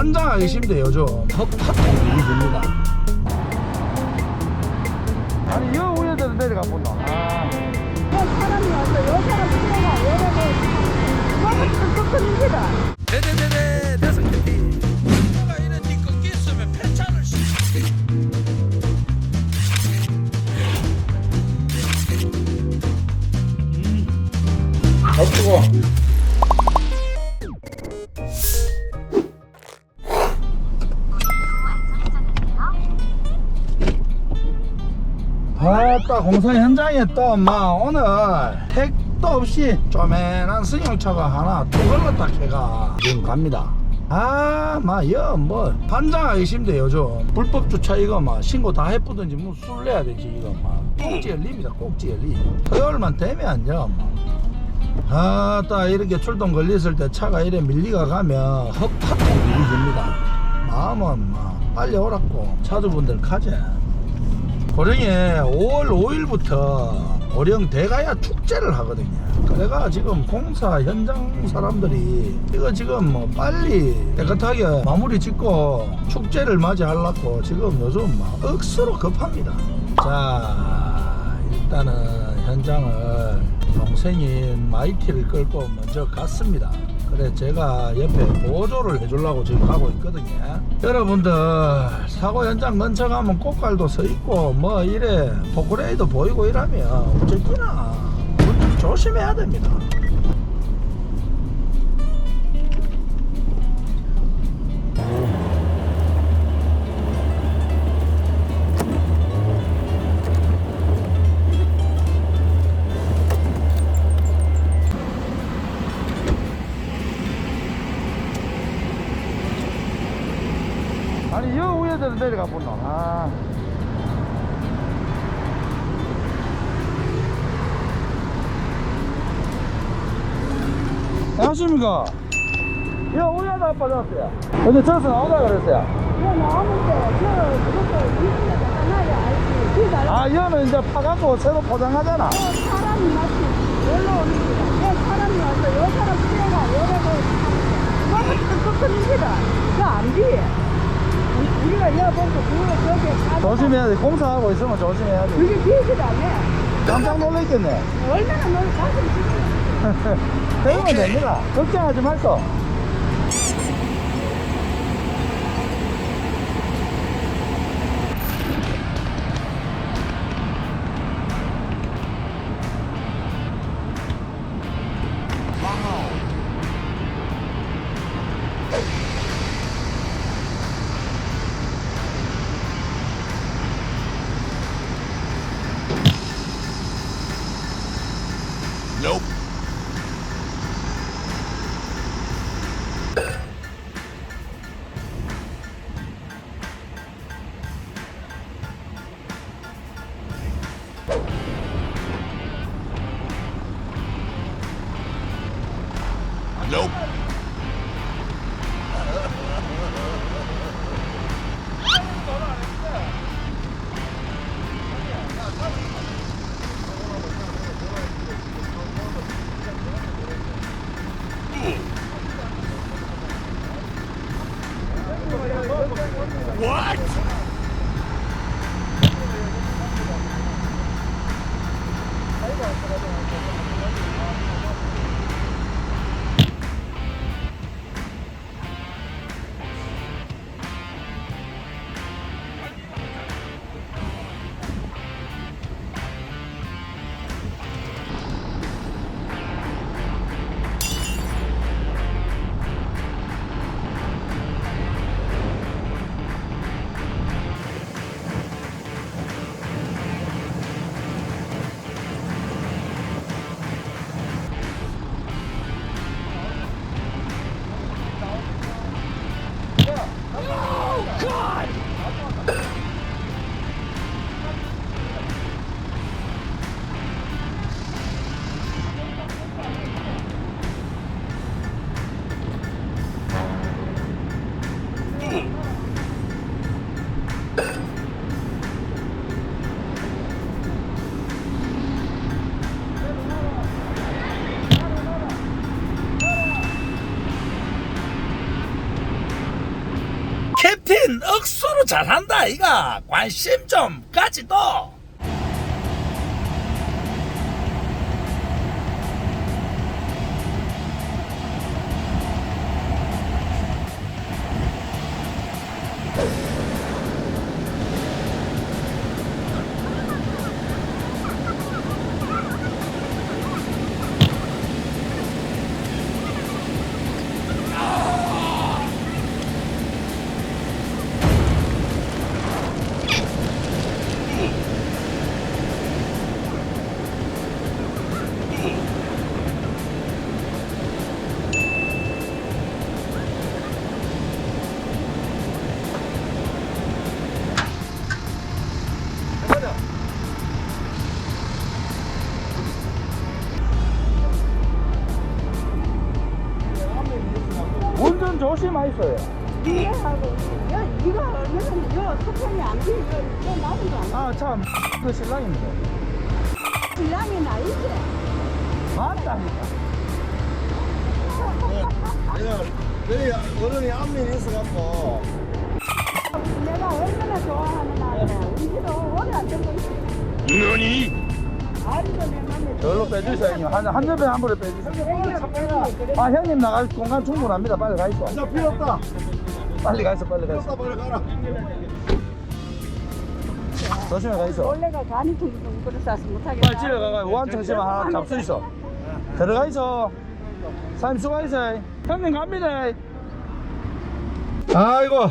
환장하기 힘들어요 요즘 헛헛한 일이 됩니다 아니 여 위에서 내려가 본다 아. 사람이 와서 요 사람 피해가 이러고 너무 큰 일이다. 네네네네 다섯 개 누가 이런 뒤꺾기 있으면 폐차를 시 엎고 아따 공사 현장에 또 막 오늘 택도 없이 쪼맨한 승용차가 하나 또 걸렸다 걔가. 지금 갑니다. 아막여뭐 반장하기 힘들어요 요즘 불법 주차 이거 막 신고 다 해쁘든지 뭐술 내야 되지 이거 막 꼭지 열립니다 꼭지 열리. 토요일만 되면 요 아따 이렇게 출동 걸렸을 때 차가 이래 밀리가 가면 일이 됩니다. 마음은 막 빨리 오라고. 차주분들 가재 고령에 5월 5일부터 고령 대가야 축제를 하거든요 그래가 지금 공사 현장 사람들이 이거 지금 뭐 빨리 깨끗하게 마무리 짓고 축제를 맞이하려고 지금 요즘 막 억수로 급합니다 자 일단은 현장을 동생인 마이티를 끌고 먼저 갔습니다. 그래 제가 옆에 보조를 해주려고 지금 가고 있거든요. 여러분들 사고 현장 근처 가면 꽃갈도 서 있고 뭐 이래 포크레이도 보이고 이러면 운전 조심해야 됩니다. 여 위에서 내려가 본다. 아. 안녕하십니까? 여 위에다 빠졌어요. 근데 저서 나오다 그랬어요. 이거 나오는데 저 그것도 이분에서 하나야 알지. 뒤달 아 여는 이제 파갖고 새로 포장하잖아. 사람이 마치 놀러 오는 거다. 내 사람이 와서 요 사람 피해가 이러고 너무 큰 일이다. 그안 돼. 우리- 우리가 여보고 그거 저기 가서 조심해야 돼. 공사하고 있으면 조심해야 돼. 그게 비지도 않네. 깜짝 놀랐겠네. 얼마나 너 가슴 찢어. 배우면 됩니다. 걱정하지 말고. Nope. 억수로 잘한다 이가. 관심 좀 가지도 운전 조심하세요 이해하고 야 이거 얼마나 요 소통이 안 돼. 이거 이거 나도 안 돼. 아참 그 신랑입니다 신랑이 나 이제. 맞답니다 내가 내가 어른이 안면이 있어갖고 내가 얼마나 좋아하는 아이야. 운지도 오래 안 되고 있어. 맘에. 절로 빼주세요 형님. 한, 한 옆에 한 번에 빼주세요. 아 형님 나갈 공간 충분합니다. 빨리 가있어. 자 필요 없다. 빨리 가있어 빨리 가있어. 빨리 가라. 조심히 가있어. 원래가 간이 퉁퉁 그래서 못하게. 빨리 집에 가가 우한청심만 하나 잡수 있어. 들어가 있어. 사장님 수고하세요. 형님 갑니다. 아이고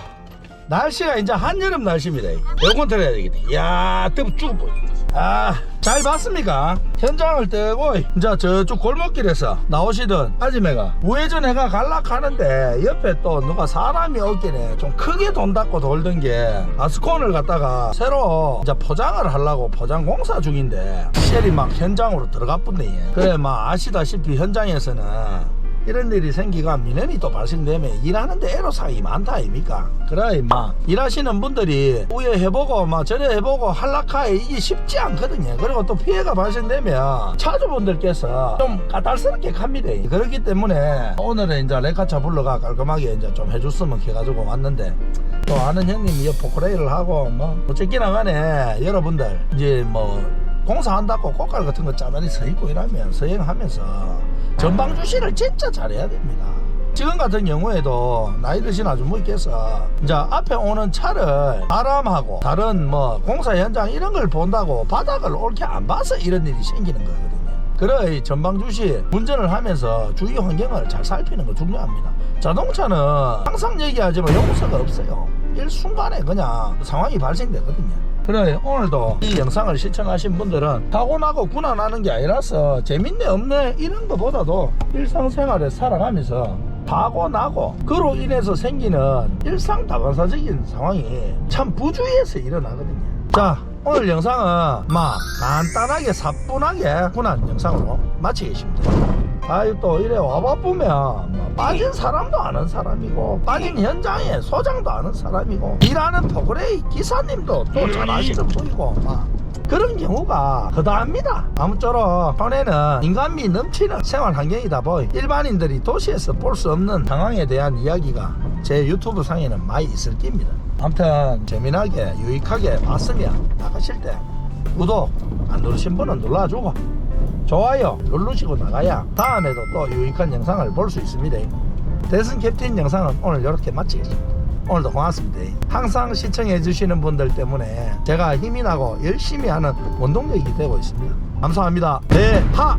날씨가 이제 한여름 날씨입니다. 에어컨 틀어야 되겠다. 이야 뜨거 죽어 아잘 봤습니까? 현장을 떼고 이제 저쪽 골목길에서 나오시던 아지매가 우회전 해가 갈락하는데 옆에 또 누가 사람이 없길래 좀 크게 돈 닦고 돌던 게 아스콘을 갖다가 새로 이제 포장을 하려고 포장 공사 중인데 셀이 막 현장으로 뿐네 그래 막 아시다시피 현장에서는 이런 일이 생기가 민원이 또 발생되면 일하는데 애로사항이 많다 아닙니까? 그래 임마. 일하시는 분들이 우회 해보고 막 저래 해보고 한락하에 이게 쉽지 않거든요. 그리고 또 피해가 발생되면 차주분들께서 좀 까탈스럽게 갑니다. 그렇기 때문에 오늘은 이제 레카차 불러가 깔끔하게 이제 좀 해줬으면 해가지고 왔는데 또 아는 형님이 이 포크레일을 하고 뭐 어쨌기나 간에 여러분들 이제 뭐 공사한다고 꽃갈 같은 거 짜다니 서 있고 이러면 서행하면서 전방 주시를 진짜 잘해야 됩니다. 지금 같은 경우에도 나이 드신 아주머니께서 이제 앞에 오는 차를 바람하고 다른 뭐 공사 현장 이런 걸 본다고 바닥을 옳게 안 봐서 이런 일이 생기는 거거든요. 그래 이 전방 주시 운전을 하면서 주위 환경을 잘 살피는 거 중요합니다. 자동차는 항상 얘기하지만 용서가 없어요. 일순간에 그냥 상황이 발생되거든요. 그래 오늘도 이 영상을 시청하신 분들은 사고 나고 구나 나는 게 아니라서 재밌네 없네 이런 거보다도 일상생활에 살아가면서 사고 나고 그로 인해서 생기는 일상다반사적인 상황이 참 부주의해서 일어나거든요 자 오늘 영상은 막 간단하게 사뿐하게 군한 영상으로 마치겠습니다 아유 또 이래 와봐보면 뭐 빠진 사람도 아는 사람이고 빠진 현장에 소장도 아는 사람이고 일하는 포그레이 기사님도 또 잘 아시는 분이고 막 그런 경우가 거다합니다. 아무쪼록 전에는 인간미 넘치는 생활 환경이다 보니 일반인들이 도시에서 볼 수 없는 상황에 대한 이야기가 제 유튜브 상에는 많이 있을 겁니다. 아무튼 재미나게 유익하게 봤으면 나가실 때 구독 안 누르신 분은 눌러주고 좋아요. 누르시고 나가야 다음에도 또 유익한 영상을 볼 수 있습니다. 대승 캡틴 영상은 오늘 이렇게 마치겠습니다. 오늘도 고맙습니다. 항상 시청해 주시는 분들 때문에 제가 힘이 나고 열심히 하는 원동력이 되고 있습니다. 감사합니다. 네, 대하